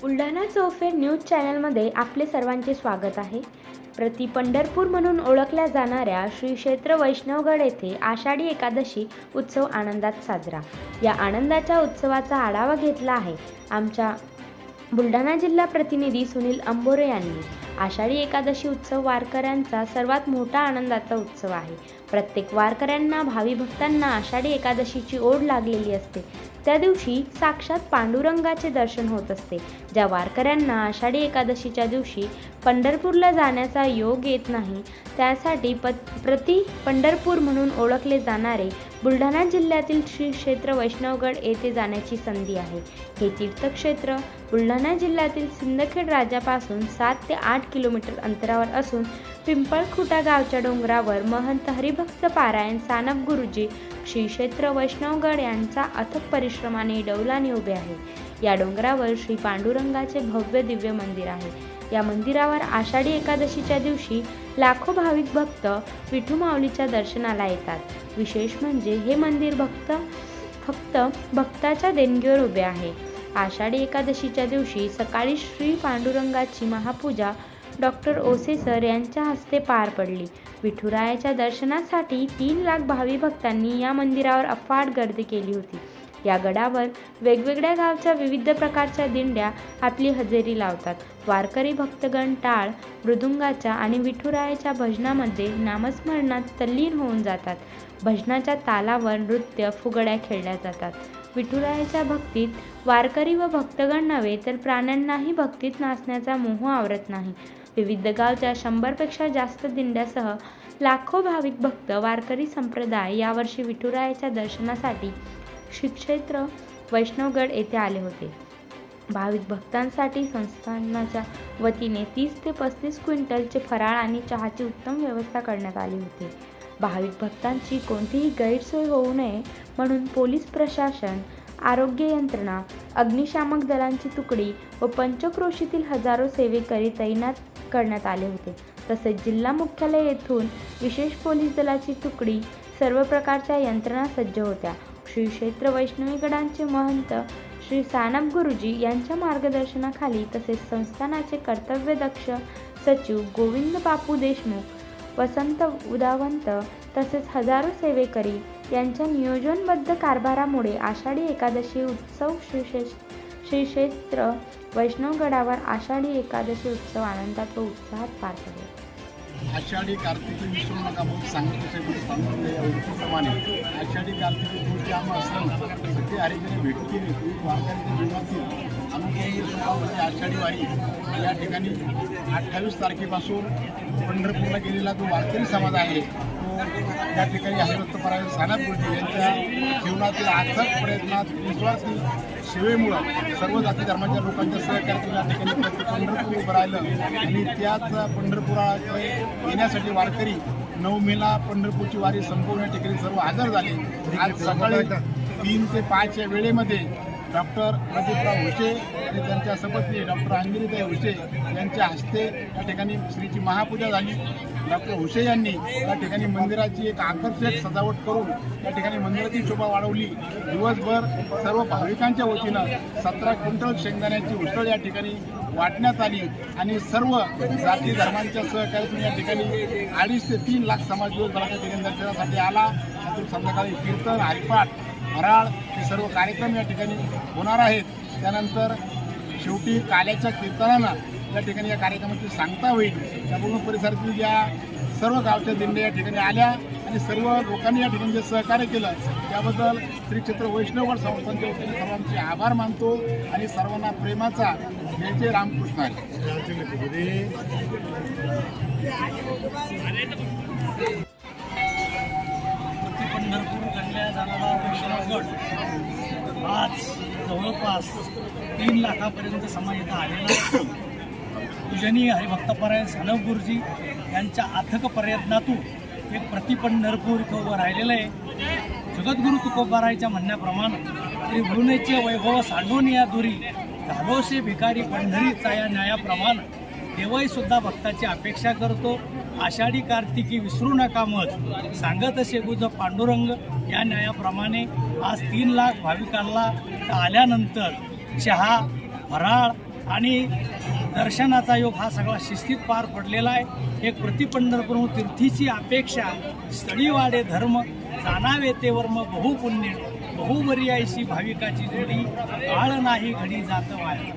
बुलढाणा चौफेर न्यूज चॅनलमध्ये आपले सर्वांचे स्वागत आहे. प्रति पंढरपूर म्हणून ओळखल्या जाणाऱ्या श्री क्षेत्र वैष्णवगड येथे आषाढी एकादशी उत्सव आनंदात साजरा. या आनंदाच्या उत्सवाचा आढावा घेतला आहे आमच्या बुलढाणा जिल्हा प्रतिनिधी सुनील अंबोरे यांनी. आषाढी एकादशी उत्सव वारकऱ्यांचा सर्वात मोठा आनंदाचा उत्सव आहे. प्रत्येक वारकऱ्यांना भावी भक्तांना आषाढी एकादशीची ओढ लागलेली असते. त्या दिवशी साक्षात पांडुरंगाचे दर्शन होत असते. ज्या वारकऱ्यांना आषाढी एकादशीच्या दिवशी पंढरपूरला जाण्याचा योग येत नाही त्यासाठी प प्रति पंढरपूर म्हणून ओळखले जाणारे बुलढाणा जिल्ह्यातील श्री क्षेत्र वैष्णवगड येथे जाण्याची संधी आहे. हे तीर्थक्षेत्र बुलढाणा जिल्ह्यातील सिंदखेड राजापासून सात ते आठ किलोमीटर अंतरावर असून पिंपळखुटा गावच्या डोंगरावर महंत हरिभक्त पारायण सानप गुरुजी श्री क्षेत्र वैष्णवगड यांचा अथक परिश्रमाने डौलाने उभे आहे. या डोंगरावर श्री पांडुरंगाचे भव्य दिव्य मंदिर आहे. या मंदिरावर आषाढी एकादशीच्या दिवशी लाखो भाविक भक्त विठू माऊलीच्या दर्शनाला येतात. विशेष म्हणजे हे मंदिर भक्त फक्त भक्ताच्या देणगीवर उभे आहे. आषाढी एकादशीच्या दिवशी सकाळी श्री पांडुरंगाची महापूजा डॉक्टर ओसे सर यांच्या हस्ते पार पडली. विठुरायाच्या दर्शनासाठी तीन लाख भावी भक्तांनी या मंदिरावर अफाट गर्दी केली होती. या गडावर वेगवेगळ्या गावच्या विविध प्रकारच्या दिंड्या आपली हजेरी लावतात. वारकरी भक्तगण टाळ मृदुंगाच्या आणि विठुरायाच्या भजनामध्ये नामस्मरणात तल्लीन होऊन जातात. भजनाच्या तालावर नृत्य फुगड्या खेळल्या जातात. विठुरायाच्या भक्तीत वारकरी व भक्तगण नव्हे तर प्राण्यांनाही भक्तीत नाचण्याचा मोह आवरत नाही. विविध गावच्या शंभरपेक्षा जास्त दिंड्यासह लाखो भाविक भक्त वारकरी संप्रदाय यावर्षी विठुरायाच्या दर्शनासाठी श्री वैष्णवगड येथे आले होते. भाविक भक्तांसाठी संस्थानाच्या वतीने तीस ते पस्तीस क्विंटलचे फराळ आणि चहाची उत्तम व्यवस्था करण्यात आली होती. भाविक भक्तांची कोणतीही गैरसोय होऊ नये म्हणून पोलीस प्रशासन आरोग्य यंत्रणा अग्निशामक दलांची तुकडी व पंचक्रोशीतील हजारो सेवेकरी तैनात करण्यात आले होते. तसेच जिल्हा मुख्यालय येथून विशेष पोलीस दलाची तुकडी सर्व प्रकारच्या यंत्रणा सज्ज होत्या. श्री क्षेत्र वैष्णवीगडांचे महंत श्री सानप गुरुजी यांच्या मार्गदर्शनाखाली तसेच संस्थानाचे कर्तव्यदक्ष सचिव गोविंद बापू देशमुख वसंत उदावंत तसेच हजारो सेवेकरी यांच्या नियोजनबद्ध कारभारामुळे आषाढी एकादशी उत्सव श्रीशेष श्रीक्षेत्र वैष्णवगडावर आषाढी एकादशी उत्सव आनंदात व उत्साहात पार पडला. आषाढी कार्तिकी विसरू नका म्हणून सांगितले गुरु सांगितले या उक्तीप्रमाणे आषाढी कार्तिकी पुढची आम्हा असताना सगळे हरिजने भेटतील केली. वारकऱ्यांच्या जीवनातील अनुभवी म्हणजे आषाढी वारी या ठिकाणी अठ्ठावीस तारखेपासून पंढरपूरला गेलेला जो वारकरी समाज आहे त्या ठिकाणी ठिकाणी हरिभक्तपरायण सानप गुरुजी यांच्या जीवनातील आर्थिक प्रयत्नात निस्वार्थी सेवेमुळं सर्व जाती धर्माच्या लोकांच्या सहकार्यातून या ठिकाणी पंढरपूर उभं राहिलं. आणि त्याच पंढरपुराकडे येण्यासाठी वारकरी नऊ मेला पंढरपूरची वारी संपूर्ण ठिकाणी सर्व हजर झाले. आज सकाळी तीन ते पाच या वेळेमध्ये डॉक्टर प्रदीपराव हुशे आणि त्यांच्या सपत्नी डॉक्टर अंगिरीताई हुशे यांच्या हस्ते या ठिकाणी श्रीची महापूजा झाली. डॉक्टर हुशे यांनी या ठिकाणी मंदिराची एक आकर्षक सजावट करून या ठिकाणी मंदिराची शोभा वाढवली. दिवसभर सर्व भाविकांच्या वतीनं सतरा क्विंटल शेंगदाण्याची उसळ या ठिकाणी वाटण्यात आली आणि सर्व जाती धर्मांच्या सहकार्यातून या ठिकाणी अडीच ते तीन लाख समाज दिवसभराच्या ठिकाणी दर्शनासाठी आला. त्यातून संध्याकाळी कीर्तन हरिपाठ फराळ हे सर्व कार्यक्रम या ठिकाणी होणार आहेत. त्यानंतर शेवटी काल्याच्या कीर्तनांना या ठिकाणी या कार्यक्रमाची सांगता होईल. त्या पूर्ण परिसरातील ज्या सर्व गावच्या दिंड्या या ठिकाणी आल्या आणि सर्व लोकांनी या ठिकाणी जे सहकार्य केलं त्याबद्दल श्री क्षेत्र वैष्णवगड संस्थांच्या वतीने सर्वांचे आभार मानतो आणि सर्वांना प्रेमाचा जय रामकृष्ण आहे पंढरपूर केला जाणारा वैष्णवगड आज जवळपास तीन लाखापर्यंत समाज इथं आलेला आहे. पूजनीय हरिभक्तपरायण सानव गुरुजी यांच्या अथक प्रयत्नातून एक प्रतिपंढरपूर इथं उभं राहिलेलं आहे. जगद्गुरु तुकोबारायच्या म्हणण्याप्रमाणे श्री गुरुनेचे वैभव सांडून या दुरी धालोसे भिकारी पंढरीचा या न्यायाप्रमाणे देवही सुद्धा भक्ताची अपेक्षा करतो. आषाढी कार्तिकी विसरू नका मत सांगत असे गुज पांडुरंग. या न्यायाप्रमाणे आज तीन लाख भाविकांना आल्यानंतर चहा फराळ आणि दर्शनाचा योग हा सगळा शिस्तीत पार पडलेला आहे. एक प्रतिपंढरपूर तीर्थीची अपेक्षा स्थळीवाडे धर्म जाणावे ते वर्म बहुपुण्य बहुबरी आयशी भाविकाची जोडी काळ नाही घडी जात आहे